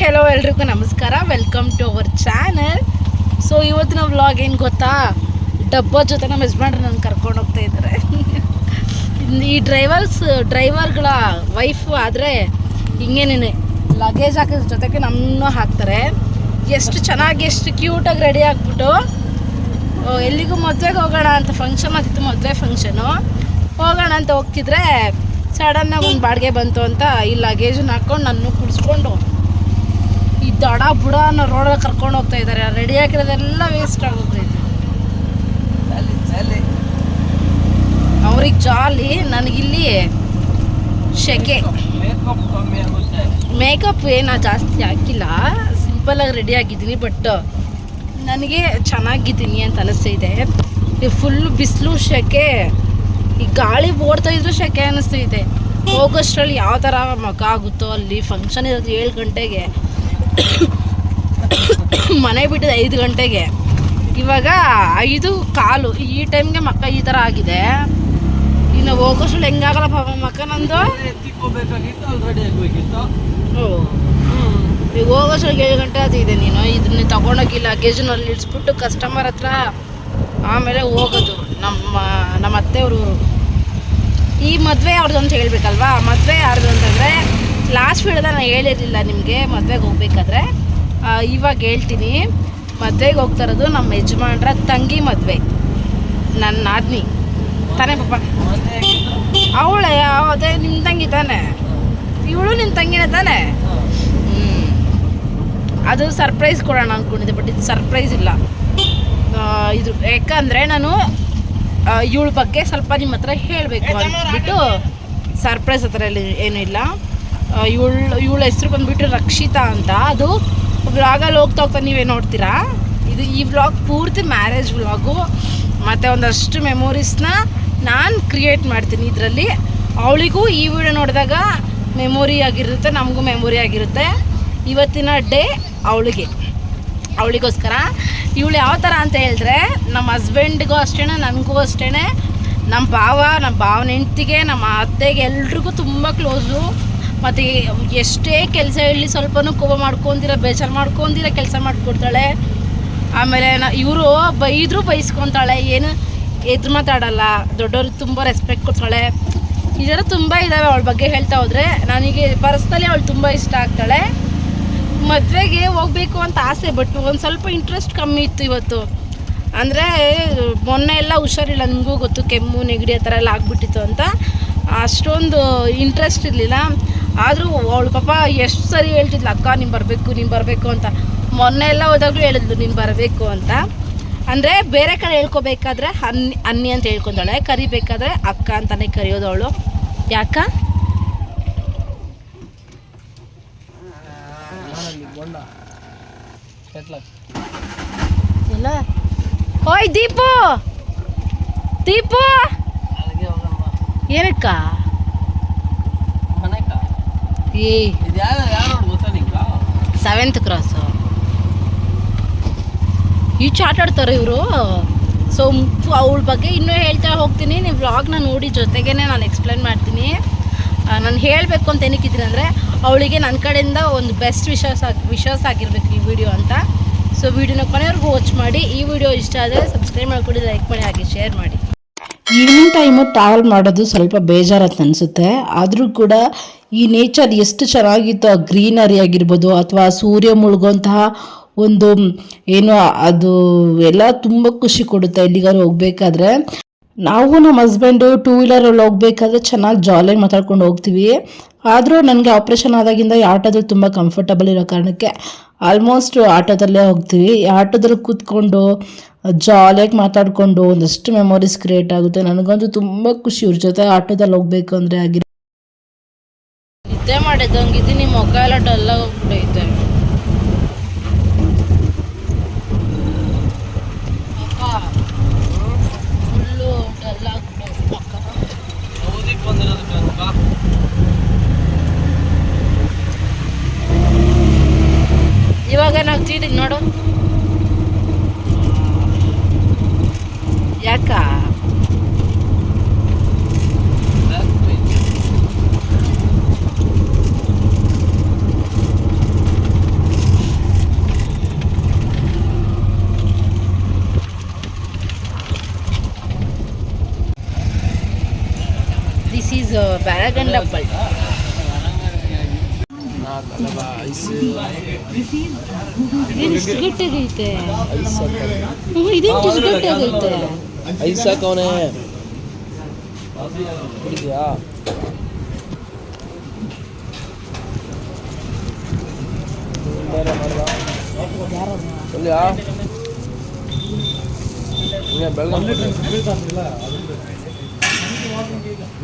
Hello ಎಲ್ರಿಗೂ ನಮಸ್ಕಾರ. Welcome to our channel so ಇವತ್ತಿನ ವ್ಲಾಗ್ ಏನು ಗೊತ್ತಾ? ಡಬ್ಬ ಜೊತೆ ನಮ್ಮ ಯಜಮಾನ್ರು ನನ್ನ ಕರ್ಕೊಂಡು ಹೋಗ್ತಾ ಇದ್ದಾರೆ ಈ ಡ್ರೈವರ್ಸ್ ಡ್ರೈವರ್ಗಳ ವೈಫ್ ಆದರೆ ಹಿಂಗೇನೇನೆ ಲಗೇಜ್ ಹಾಕೋದ್ರ ಜೊತೆಗೆ ನಮ್ಮನ್ನು ಹಾಕ್ತಾರೆ. ಎಷ್ಟು ಚೆನ್ನಾಗಿ, ಎಷ್ಟು ಕ್ಯೂಟಾಗಿ ರೆಡಿ ಆಗಿಬಿಟ್ಟು ಎಲ್ಲಿಗೂ ಮದುವೆಗೆ ಹೋಗೋಣ ಅಂತ ಫಂಕ್ಷನ್ ಆಗಿತ್ತು ಮದುವೆ ಫಂಕ್ಷನು ಹೋಗೋಣ ಅಂತ ಹೋಗ್ತಿದ್ರೆ ಸಡನ್ನಾಗಿ ಒಂದು ಬಾಡಿಗೆ ಬಂತು ಅಂತ ಈ ಲಗೇಜನ್ನ ಹಾಕ್ಕೊಂಡು ನನ್ನ ಕುಡಿಸ್ಕೊಂಡು ದಡ ಬುಡ ಅನ್ನೋ ರೋಡಲ್ಲಿ ಕರ್ಕೊಂಡು ಹೋಗ್ತಾ ಇದ್ದಾರೆ ರೆಡಿ ಹಾಕಿರೋದೆಲ್ಲ ವೇಸ್ಟ್ ಆಗೋಗ್ತೈತೆ ಅವ್ರಿಗೆ ಜಾಲಿ ನನಗಿಲ್ಲಿ ಶೆಕೆ. ಮೇಕಪ್ ಏನು ಜಾಸ್ತಿ ಹಾಕಿಲ್ಲ. ಸಿಂಪಲಾಗಿ ರೆಡಿ ಆಗಿದ್ದೀನಿ ಬಟ್ ನನಗೆ ಚೆನ್ನಾಗಿದ್ದೀನಿ ಅಂತ ಅನಿಸ್ತಿದೆ ಈ ಫುಲ್ ಬಿಸಿಲು ಶೆಕೆ. ಈ ಗಾಳಿ ಓಡ್ತಾ ಇದ್ರು ಶೆಕೆ ಅನಿಸ್ತೈತೆ ಹೋಗೋಷ್ಟರಲ್ಲಿ ಯಾವ ಥರ ಮಗ ಆಗುತ್ತೋ ಅಲ್ಲಿ ಫಂಕ್ಷನ್ ಇರೋದು ಏಳು ಗಂಟೆಗೆ. ಮನೆ ಬಿಟ್ಟಿದೆ ಐದು ಗಂಟೆಗೆ. ಇವಾಗ ಐದು ಕಾಲು. ಈ ಟೈಮ್ಗೆ ಮಕ್ಕ ಈ ಥರ ಆಗಿದೆ. ಇನ್ನು ಹೋಗೋಷ್ಟು ಹೆಂಗಾಗಲ್ಲ ಪಾಪ ಮಕ್ಕ ನಂದು. ಈಗ ಹೋಗೋಷ್ಟು ಏಳು ಗಂಟೆ ಆಗಿದೆ ನೀನು. ಇದನ್ನ ತಗೊಂಡೋಗಿ ಲಗೇಜ್ನಲ್ಲಿ ಇಳಿಸ್ಬಿಟ್ಟು ಕಸ್ಟಮರ್ ಹತ್ರ ಆಮೇಲೆ ಹೋಗೋದು. ನಮ್ಮ ನಮ್ಮ ಅತ್ತೆಯವರು. ಈ ಮದುವೆ ಅವ್ರದ್ದು ಅಂತ ಹೇಳ್ಬೇಕಲ್ವಾ? ಮದುವೆ ಯಾರ್ದು ಅಂತಂದರೆ ಲಾಸ್ಟ್ ವಿಡಿಯೋದ ನಾನು ಹೇಳಿರಲಿಲ್ಲ ನಿಮಗೆ ಮದುವೆಗೆ ಹೋಗ್ಬೇಕಾದ್ರೆ. ಇವಾಗ ಹೇಳ್ತೀನಿ. ಮದುವೆಗೆ ಹೋಗ್ತಾ ಇರೋದು ನಮ್ಮ ಯಜಮಾನ್ರ ತಂಗಿ ಮದುವೆ. ನನ್ನ ನಾದ್ನಿ. ತಾನೇ ಪಾಪ. ಅವಳೆ ಅದೇ ನಿಮ್ಮ ತಂಗಿ ತಾನೆ. ಇವಳು ನಿಮ್ಮ ತಂಗಿನೇ ತಾನೆ. ಅದು ಸರ್ಪ್ರೈಸ್ ಕೊಡೋಣ ಅಂದ್ಕೊಂಡಿದ್ದೆ ಬಟ್ ಇದು ಸರ್ಪ್ರೈಸ್ ಇಲ್ಲ. ಇದು ಯಾಕಂದರೆ ನಾನು ಇವಳ ಬಗ್ಗೆ ಸ್ವಲ್ಪ ನಿಮ್ಮ ಹತ್ರ ಹೇಳಬೇಕು ಅಂದ್ಬಿಟ್ಟು ಸರ್ಪ್ರೈಸ್ ಹತ್ರ ಏನೂ ಇಲ್ಲ. ಇವಳು ಇವಳ ಹೆಸರು ಬಂದುಬಿಟ್ಟು ರಕ್ಷಿತಾ ಅಂತ. ಅದು ವ್ಲಾಗಲ್ಲಿ ಹೋಗ್ತಾ ಹೋಗ್ತಾ ನೀವೇ ನೋಡ್ತೀರಾ? ಇದು ಈ ವ್ಲಾಗ್ ಪೂರ್ತಿ ಮ್ಯಾರೇಜ್ ವ್ಲಾಗು ಮತ್ತು ಒಂದಷ್ಟು ಮೆಮೊರೀಸ್ನ ನಾನು ಕ್ರಿಯೇಟ್ ಮಾಡ್ತೀನಿ ಇದರಲ್ಲಿ. ಅವಳಿಗೂ ಈ ವಿಡಿಯೋ ನೋಡಿದಾಗ ಮೆಮೊರಿ ಆಗಿರುತ್ತೆ, ನಮಗೂ ಮೆಮೊರಿ ಆಗಿರುತ್ತೆ. ಇವತ್ತಿನ ಡೇ ಅವಳಿಗೆ. ಅವಳಿಗೋಸ್ಕರ. ಇವಳು ಯಾವ ಥರ ಅಂತ ಹೇಳಿದ್ರೆ, ನಮ್ಮ ಹಸ್ಬೆಂಡ್ಗೂ ಅಷ್ಟೇ ನನಗೂ ಅಷ್ಟೇ ನಮ್ಮ ಭಾವ ನಮ್ಮ ಭಾವನ ಹೆಂಡ್ತಿಗೆ, ನಮ್ಮ ಅತ್ತೆಗೆ ಎಲ್ರಿಗೂ ತುಂಬ ಕ್ಲೋಸು ಮತ್ತು ಎಷ್ಟೇ ಕೆಲಸ ಹೇಳಿ ಸ್ವಲ್ಪನೂ ಕೋಪ ಮಾಡ್ಕೊಂದಿರ, ಬೇಜಾರು ಮಾಡ್ಕೊಂದಿರ ಕೆಲಸ ಮಾಡಿಕೊಡ್ತಾಳೆ. ಆಮೇಲೆ ಇವರು ಬೈದರೂ ಬೈಸ್ಕೊತಾಳೆ, ಏನು ಎದುರು ಮಾತಾಡಲ್ಲ, ದೊಡ್ಡವ್ರಿಗೆ ತುಂಬ ರೆಸ್ಪೆಕ್ಟ್ ಕೊಡ್ತಾಳೆ. ಈ ತುಂಬ ಇದ್ದಾವೆ ಅವಳ ಬಗ್ಗೆ ಹೇಳ್ತಾ ಹೋದರೆ. ನನಗೆ ಪರ್ಸ್ನಲಿ ಅವಳು ತುಂಬ ಇಷ್ಟ ಆಗ್ತಾಳೆ. ಮದುವೆಗೆ ಹೋಗಬೇಕು ಅಂತ ಆಸೆ ಬಟ್ ಒಂದು ಸ್ವಲ್ಪ ಇಂಟ್ರೆಸ್ಟ್ ಕಮ್ಮಿ ಇತ್ತು ಇವತ್ತು. ಅಂದರೆ ಮೊನ್ನೆ ಎಲ್ಲ ಹುಷಾರಿಲ್ಲ ನನಗೂ ಗೊತ್ತು ಕೆಮ್ಮು, ನೆಗಡಿ ಆ ಥರ ಎಲ್ಲ ಆಗ್ಬಿಟ್ಟಿತ್ತು ಅಂತ. ಅಷ್ಟೊಂದು ಇಂಟ್ರೆಸ್ಟ್ ಇರಲಿಲ್ಲ. ಆದರೂ ಅವಳು ಪಾಪ ಎಷ್ಟು ಸರಿ ಹೇಳ್ತಿದ್ಲು, ಅಕ್ಕ, ನೀನು ಬರಬೇಕು ನೀನು ಬರಬೇಕು ಅಂತ. ಮೊನ್ನೆ ಎಲ್ಲ ಹೋದಾಗಲೂ ಹೇಳಿದ್ಲು, ನೀನು ಬರಬೇಕು ಅಂತ. ಅಂದರೆ ಬೇರೆ ಕಡೆ ಹೇಳ್ಕೊಬೇಕಾದ್ರೆ ಅನ್ನಿ ಅನ್ನಿ ಅಂತ ಹೇಳ್ಕೊಂತಾಳೆ ಕರಿಬೇಕಾದ್ರೆ ಅಕ್ಕ ಅಂತಲೇ ಕರೆಯೋದು ಅವಳು ಯಾಕ ಓಯ್, ದೀಪು! ದೀಪು! ಏನಕ್ಕ? ಏ ಸೆವೆಂತ್ ಕ್ರಾಸು ಈ ಆಟ ಆಡ್ತಾರೆ ಇವರು. ಸೊ ಅವಳ ಬಗ್ಗೆ ಇನ್ನೂ ಹೇಳ್ತಾ ಹೋಗ್ತೀನಿ. ನೀವು ವ್ಲಾಗ್ನ ನೋಡಿ ಜೊತೆಗೇ ನಾನು ಎಕ್ಸ್ಪ್ಲೇನ್ ಮಾಡ್ತೀನಿ. ನಾನು ಹೇಳಬೇಕು ಅಂತ ಏನಕ್ಕಿದ್ದೀನಿ ಅಂದರೆ, ಅವಳಿಗೆ ನನ್ನ ಕಡೆಯಿಂದ ಒಂದು ಬೆಸ್ಟ್ ವಿಶ್ವಾಸ ವಿಶ್ವಾಸ ಆಗಿರಬೇಕು ಈ ವಿಡಿಯೋ ಅಂತ. ಸೊ ವಿಡಿಯೋನ ಕೊನೆವರೆಗೂ ವಾಚ್ ಮಾಡಿ. ಈ ವಿಡಿಯೋ ಇಷ್ಟ ಆದರೆ ಸಬ್ಸ್ಕ್ರೈಬ್ ಮಾಡಿಕೊಡಿ ಲೈಕ್ ಮಾಡಿ, ಹಾಗೆ ಶೇರ್ ಮಾಡಿ. ಈವ್ನಿಂಗ್ ಟೈಮು ಟ್ರಾವೆಲ್ ಮಾಡೋದು ಸ್ವಲ್ಪ ಬೇಜಾರತ್ ಅನಿಸುತ್ತೆ. ಆದರೂ ಕೂಡ ಈ ನೇಚರ್ ಎಷ್ಟು ಚೆನ್ನಾಗಿತ್ತು, ಆ ಗ್ರೀನರಿ ಆಗಿರ್ಬೋದು ಅಥವಾ ಸೂರ್ಯ ಮುಳುಗುವಂತಹ ಒಂದು, ಏನು ಅದು ಎಲ್ಲ ತುಂಬ ಖುಷಿ ಕೊಡುತ್ತೆ ಎಲ್ಲಿಗಾದ್ರು ಹೋಗ್ಬೇಕಾದ್ರೆ. ನಾವು ನಮ್ಮ ಹಸ್ಬೆಂಡು ಟೂ ವೀಲರಲ್ಲಿ ಹೋಗ್ಬೇಕಾದ್ರೆ ಚೆನ್ನಾಗಿ ಜಾಲಿಯಾಗಿ ಮಾತಾಡ್ಕೊಂಡು ಹೋಗ್ತೀವಿ. ಆದರೂ ನನಗೆ ಆಪ್ರೇಷನ್ ಆದಾಗಿಂದ ಈ ಆಟೋದಲ್ಲಿ ತುಂಬ ಕಂಫರ್ಟಬಲ್ ಇರೋ ಕಾರಣಕ್ಕೆ ಆಲ್ಮೋಸ್ಟ್ ಆಟೋದಲ್ಲೇ ಹೋಗ್ತೀವಿ. ಆಟೋದಲ್ಲಿ ಕೂತ್ಕೊಂಡು ಜಾಲಿಯಾಗಿ ಮಾತಾಡಿಕೊಂಡು ಒಂದಷ್ಟು ಮೆಮೊರೀಸ್ ಕ್ರಿಯೇಟ್ ಆಗುತ್ತೆ. ನನಗಂತೂ ತುಂಬ ಖುಷಿ ಇವ್ರ ಜೊತೆ ಆಟೋದಲ್ಲಿ ಹೋಗ್ಬೇಕು ಅಂದರೆ ಆಗಿರೋ ನಿದ್ದೆ ಮಾಡಿದಂಗಿದ್ದೀನಿ ಮೊಗ ಎಲ್ಲ ಡಲ್ ಡ್ರ್ಯಾಗನ್ ಡಬ್ಬಲ್ ಇಷ್ಟು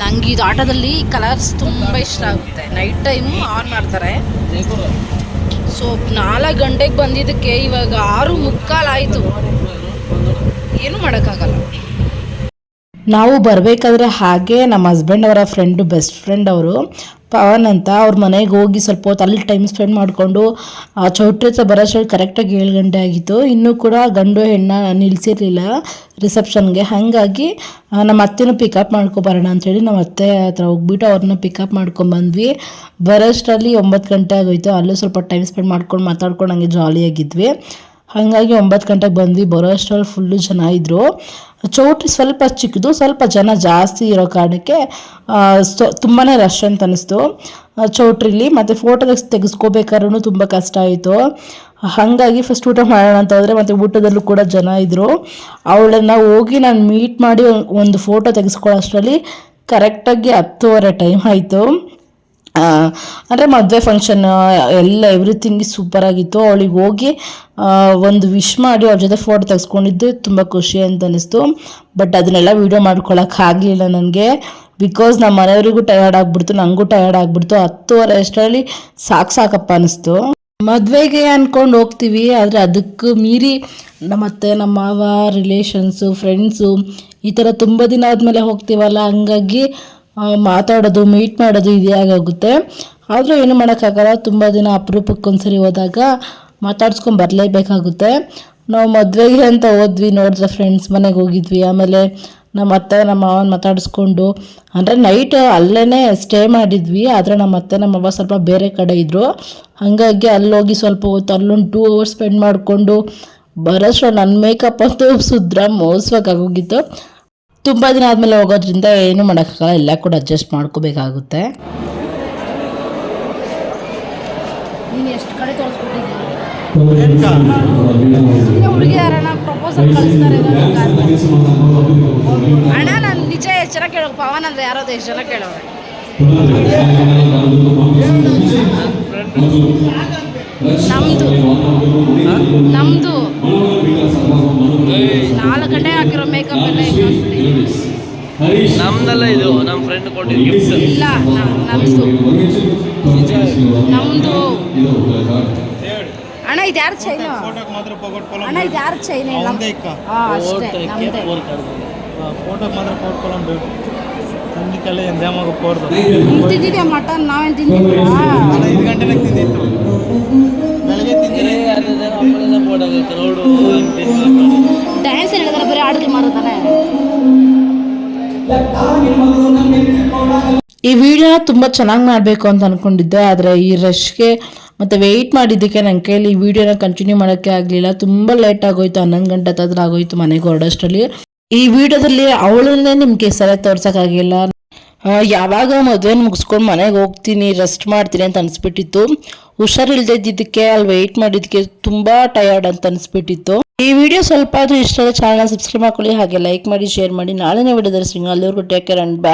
ನಂಗೆ ಇದು ಆಟದಲ್ಲಿ ಕಲರ್ಸ್ ತುಂಬ ಇಷ್ಟ ಆಗುತ್ತೆ. ನೈಟ್ ಟೈಮು ಆನ್ ಮಾಡ್ತಾರೆ. ಸೊ ನಾಲ್ಕು ಗಂಟೆಗೆ ಬಂದಿದ್ದಕ್ಕೆ ಇವಾಗ ಆರು ಮುಕ್ಕಾಲಾಯಿತು ಏನು ಮಾಡೋಕ್ಕಾಗಲ್ಲ. ನಾವು ಬರಬೇಕಾದ್ರೆ ಹಾಗೆ ನಮ್ಮ ಹಸ್ಬೆಂಡ್ ಅವರ ಫ್ರೆಂಡು ಬೆಸ್ಟ್ ಫ್ರೆಂಡ್ ಅವರು, ಪವನ್ ಅಂತ ಅವ್ರ ಮನೆಗೆ ಹೋಗಿ ಸ್ವಲ್ಪ ಹೊತ್ತು ಅಲ್ಲಿ ಟೈಮ್ ಸ್ಪೆಂಡ್ ಮಾಡಿಕೊಂಡು ಚೌಟ್ರಿ ಹತ್ರ ಬರೋಷ್ಟರಲ್ಲಿ ಕರೆಕ್ಟಾಗಿ ಏಳು ಗಂಟೆ ಆಗಿತ್ತು. ಇನ್ನೂ ಕೂಡ ಗಂಡು ಹೆಣ್ಣ ನಿಲ್ಲಿಸಿರಲಿಲ್ಲ ರಿಸೆಪ್ಷನ್ಗೆ ಹಾಗಾಗಿ ನಮ್ಮ ಅತ್ತೆನೂ ಪಿಕಪ್ ಮಾಡ್ಕೊಬರೋಣ ಅಂಥೇಳಿ ನಮ್ಮ ಅತ್ತೆ ಹತ್ರ ಹೋಗ್ಬಿಟ್ಟು ಅವ್ರನ್ನ ಪಿಕಪ್ ಮಾಡ್ಕೊಂಬಂದ್ವಿ. ಬರೋಷ್ಟರಲ್ಲಿ ಒಂಬತ್ತು ಗಂಟೆ ಆಗೋಯ್ತು. ಅಲ್ಲೂ ಸ್ವಲ್ಪ ಟೈಮ್ ಸ್ಪೆಂಡ್ ಮಾಡ್ಕೊಂಡು ಮಾತಾಡ್ಕೊಂಡು ಹಂಗೆ ಜಾಲಿಯಾಗಿದ್ವಿ ಹಾಗಾಗಿ ಒಂಬತ್ತು ಗಂಟೆಗೆ ಬಂದ್ವಿ. ಬರೋ ಅಷ್ಟರಲ್ಲಿ ಫುಲ್ಲು ಜನ ಇದ್ದರು ಚೌಟ್ರಿ ಸ್ವಲ್ಪ ಚಿಕ್ಕದು, ಸ್ವಲ್ಪ ಜನ ಜಾಸ್ತಿ ಇರೋ ಕಾರಣಕ್ಕೆ ತುಂಬಾ ರಶ್ ಅಂತ ಅನ್ನಿಸ್ತು ಚೌಟ್ರಿಲಿ ಮತ್ತು ಫೋಟೋ ತೆಗ್ಸ್ ತೆಗೆಸ್ಕೋಬೇಕಾದ್ರೂ ತುಂಬ ಕಷ್ಟ ಆಯಿತು. ಹಾಗಾಗಿ ಫಸ್ಟ್ ಊಟ ಮಾಡೋಣ ಅಂತ ಹೋದರೆ ಮತ್ತು ಊಟದಲ್ಲೂ ಕೂಡ ಜನ ಇದ್ದರು ಅವಳನ್ನ ಹೋಗಿ ನಾನು ಮೀಟ್ ಮಾಡಿ ಒಂದು ಫೋಟೋ ತೆಗೆಸ್ಕೊಳ್ಳೋ ಅಷ್ಟರಲ್ಲಿ ಕರೆಕ್ಟಾಗಿ ಹತ್ತುವರೆ ಟೈಮ್ ಆಯಿತು. ಅಂದರೆ ಮದುವೆ ಫಂಕ್ಷನ್ ಎಲ್ಲ ಎವ್ರಿಥಿಂಗ್ ಸೂಪರ್ ಆಗಿತ್ತು. ಅವಳಿಗೆ ಹೋಗಿ ಒಂದು ವಿಶ್ ಮಾಡಿ ಅವ್ರ ಜೊತೆ ಫೋಟೋ ತೆಗೆಸ್ಕೊಂಡಿದ್ದು ತುಂಬ ಖುಷಿ ಅಂತ ಅನ್ನಿಸ್ತು ಬಟ್ ಅದನ್ನೆಲ್ಲ ವೀಡಿಯೋ ಮಾಡ್ಕೊಳಕ್ಕೆ ಆಗಲಿಲ್ಲ ನನಗೆ. ಬಿಕಾಸ್ ನಮ್ಮ ಮನೆಯವರಿಗೂ ಟಯರ್ಡ್ ಆಗಿಬಿಡ್ತು ನನಗೂ ಟಯರ್ಡ್ ಆಗಿಬಿಡ್ತು. ಹತ್ತುವರೆ ಅಷ್ಟರಲ್ಲಿ ಸಾಕು ಸಾಕಪ್ಪ ಅನ್ನಿಸ್ತು ಮದುವೆಗೆ ಅಂದ್ಕೊಂಡು ಹೋಗ್ತೀವಿ, ಆದರೆ ಅದಕ್ಕೆ ಮೀರಿ ನಮ್ಮ ಅತ್ತೆ ನಮ್ಮ ಮಾವ ರಿಲೇಷನ್ಸು ಫ್ರೆಂಡ್ಸು ಈ ಥರ ತುಂಬ ದಿನ ಆದಮೇಲೆ ಹೋಗ್ತೀವಲ್ಲ, ಹಂಗಾಗಿ ಮಾತಾಡೋದು ಮೀಟ್ ಮಾಡೋದು ಇದೇ ಆಗೋಗುತ್ತೆ ಆದರೂ ಏನು ಮಾಡೋಕ್ಕಾಗಲ್ಲ, ತುಂಬ ದಿನ ಅಪರೂಪಕ್ಕೊಂದ್ಸರಿ ಹೋದಾಗ ಮಾತಾಡ್ಸ್ಕೊಂಡು ಬರಲೇಬೇಕಾಗುತ್ತೆ. ನಾವು ಮದುವೆಗೆ ಅಂತ ಹೋದ್ವಿ, ನೋಡಿದ್ರೆ ಫ್ರೆಂಡ್ಸ್ ಮನೆಗೆ ಹೋಗಿದ್ವಿ. ಆಮೇಲೆ ನಮ್ಮ ಅತ್ತೆ, ನಮ್ಮ ಮಾವನ ಮಾತಾಡಿಸ್ಕೊಂಡು, ಅಂದರೆ ನೈಟ್ ಅಲ್ಲೇ ಸ್ಟೇ ಮಾಡಿದ್ವಿ. ಆದರೆ ನಮ್ಮ ಅತ್ತೆ, ನಮ್ಮ ಮಾವ ಸ್ವಲ್ಪ ಬೇರೆ ಕಡೆ ಇದ್ದರು ಹಾಗಾಗಿ ಅಲ್ಲೋಗಿ ಸ್ವಲ್ಪ ಹೊತ್ತು, ಅಲ್ಲೊಂದು ಟೂ ಅವರ್ಸ್ ಸ್ಪೆಂಡ್ ಮಾಡಿಕೊಂಡು ಬರೋಷ್ಟು ನನ್ನ ಮೇಕಪ್ ಅಂತೂ ಸುದ್ರ ಮೋಸವಾಗೋಗಿತ್ತು ತುಂಬ ದಿನ ಆದಮೇಲೆ ಹೋಗೋದ್ರಿಂದ ಏನು ಮಾಡೋಕ್ಕಾಗಲ್ಲ ಎಲ್ಲ ಕೂಡ ಅಡ್ಜಸ್ಟ್ ಮಾಡ್ಕೋಬೇಕಾಗುತ್ತೆ. ನೀನು ಎಷ್ಟು ಕಡೆ ತೋರಿಸ್ಬಿಟ್ಟಿದ್ದೀನಿ ಹುಡುಗಿ ಯಾರನ್ನ ಪ್ರಪೋಸಲ್ ಕಳಿಸ್ತಾರೆ ಅಣ್ಣ ನಾನು ನಿಜ ಎಷ್ಟು ಜನ ಕೇಳೋ ಪವನ್ ಅಂದ್ರೆ ಯಾರೋ ಎಷ್ಟು ಜನ ಕೇಳೋರೆ? ನೋಡಿ ಗಿಫ್ಟ್ ಇಲ್ಲ ನಮ್ದು ನಮ್ದು ಅಣ್ಣ ಇದು ಯಾರು ಚೈನ್ ಅಣ್ಣ ಇದು ಯಾರು ಚೈನ್ ನಮ್ದು ಅಷ್ಟೇ ನಮ್ದೇ ಫೋಟೋಗೆ ಮಾತ್ರ ಕೊಟ್ಕೊಳ್ಳೋದು ತಂದಿಕಲ್ಲ ಏನು ದ್ಯಾಮಾಗ ಪೋರ್ದು ತಿಂದಿದ್ದೆ ಐದು ಗಂಟೆನಾಗ ತಿಂದಿತ್ತು ಬೆಳಗ್ಗೆ ತಿಂದಿರಿ ಡ್ಯಾನ್ಸ್ ಹೇಳಿದಾರೆ ಬರೀ ಆಡ್ಕೆ ಮಾಡೋದಾನೆ ಈ ವಿಡಿಯೋನ ತುಂಬ ಚೆನ್ನಾಗಿ ಮಾಡಬೇಕು ಅಂತ ಅಂದ್ಕೊಂಡಿದ್ದೆ ಆದರೆ ಈ ರಶ್ಗೆ ಮತ್ತು ವೆಯ್ಟ್ ಮಾಡಿದ್ದಕ್ಕೆ ನನ್ನ ಕೈಲಿ ಈ ವಿಡಿಯೋನ ಕಂಟಿನ್ಯೂ ಮಾಡೋಕ್ಕೆ ಆಗಲಿಲ್ಲ. ತುಂಬ ಲೇಟ್ ಆಗೋಯ್ತು, ಹನ್ನೊಂದು ಗಂಟೆ ಹತ್ರ ಆಗೋಯ್ತು ಮನೆಗೆ ಹೊರಡೋಷ್ಟರಲ್ಲಿ. ಈ ವಿಡಿಯೋದಲ್ಲಿ ಅವಳನ್ನೇ ನಿಮಗೆ ಸರಿಯಾಗಿ ತೋರ್ಸೋಕ್ಕಾಗಿಲ್ಲ ಯಾವಾಗ ಮದುವೆನ ಮುಗಿಸ್ಕೊಂಡು ಮನೆಗೆ ಹೋಗ್ತೀನಿ ರೆಸ್ಟ್ ಮಾಡ್ತೀನಿ ಅಂತ ಅನಿಸ್ಬಿಟ್ಟಿತ್ತು. ಹುಷಾರು ಇದ್ದಿದ್ದಕ್ಕೆ, ಅಲ್ಲಿ ವೆಯ್ಟ್ ಮಾಡಿದ್ದಕ್ಕೆ ತುಂಬ ಟಯರ್ಡ್ ಅಂತ ಅನಿಸ್ಬಿಟ್ಟಿತ್ತು. ಈ ವಿಡಿಯೋ ಸ್ವಲ್ಪ ಆದರೂ ಇಷ್ಟ ಚಾನಲ್ ಸಬ್ಸ್ಕ್ರೈಬ್ ಮಾಡ್ಕೊಳ್ಳಿ, ಹಾಗೆ ಲೈಕ್ ಮಾಡಿ ಶೇರ್ ಮಾಡಿ. ನಾಳೆನೇ ವಿಡಿಯೋದಲ್ಲಿ ಸಿಂಗ್ ಅಲ್ಲಿವರೆಗೂ ಟೇಕ್ ಕೇರ್ ಅಂಡ್ ಬ್ಯಾ